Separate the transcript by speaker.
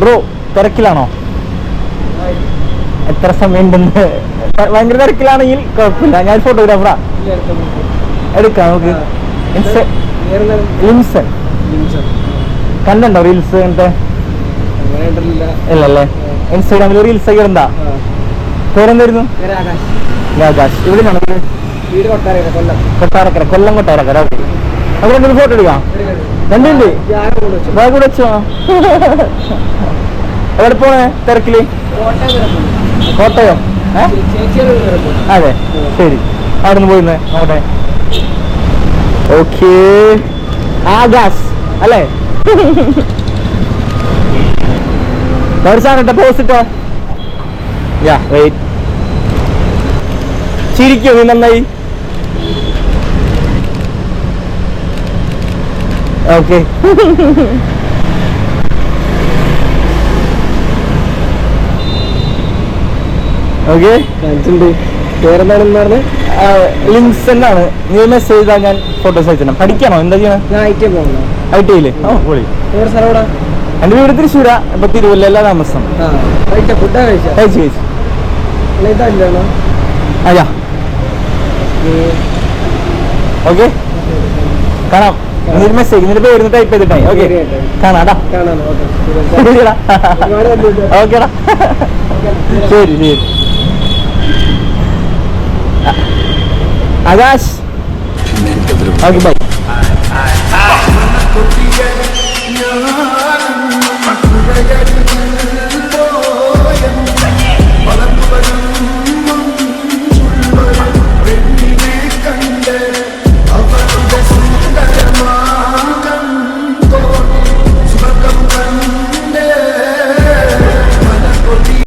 Speaker 1: Bro തിരക്കിലാണോ? എത്ര സമയം ഉണ്ടെന്ന് ഭയങ്കര തിരക്കിലാണെങ്കിൽ കുഴപ്പമില്ല. ഞാൻ ഫോട്ടോഗ്രാഫറാ എടുക്കാം നമുക്ക്. ലിംസൺ കണ്ടോ റീൽസ് അങ്ങനത്തെ? ഇല്ലല്ലേ? ഇൻസ്റ്റാഗ്രാമിൽ റീൽസ് ഒക്കെ ഉണ്ടാ പേരെന്തായിരുന്നു? ആകാശ് ഇവിടെ വീട്
Speaker 2: വീട് കൊട്ടാരക്കര കൊല്ലം.
Speaker 1: കൊട്ടാരക്കര കൊല്ലം കൊട്ടാരക്കര. ഓക്കെ. അവിടെ ഫോട്ടോ എടുക്കാം.
Speaker 2: വെച്ചു
Speaker 1: ബാഗ് വെച്ചോ. എവിടെ പോണേ? തിരക്കിൽ?
Speaker 2: കോട്ടയം.
Speaker 1: അതെ ശരി. അവിടെ നിന്ന് പോയിരുന്നേ നോക്കട്ടെ. ഓക്കേ. ആകാശ് അല്ലേ? സാധനം പോസിറ്റോ യാ വെയിറ്റ് ചിരിക്കോ നീ നന്നായി? ഓക്കെ ഓക്കെ
Speaker 2: കാണിച്ചിട്ടുണ്ട് പേരെന്താണെന്ന് പറഞ്ഞ്?
Speaker 1: ലിങ്ക്സ് എന്നാണ് നീ മെസ്സേജ് ചെയ്താൽ ഞാൻ ഫോട്ടോസ് അയച്ചിടാം പഠിക്കണോ? എന്താ ചെയ്യണം?
Speaker 2: ഐ ടി
Speaker 1: ഓ പൊളി? എന്റെ വീട് തൃശ്ശൂര. ഇപ്പൊ തിരുവല്ല താമസം.
Speaker 2: കഴിച്ച? കഴിച്ച?
Speaker 1: അയ്യാ ഓക്കെ കാണാം. ഇന്നൊരു മെസ്സേജ് ഇന്നിട്ട് പേര് ടൈപ്പ് ചെയ്തിട്ടേ. ഓക്കെ. കാണാടാ ശരിടാ. ഓക്കേടാ ശരി ശരി. ആകാശ്. Okay bye
Speaker 3: Yeah,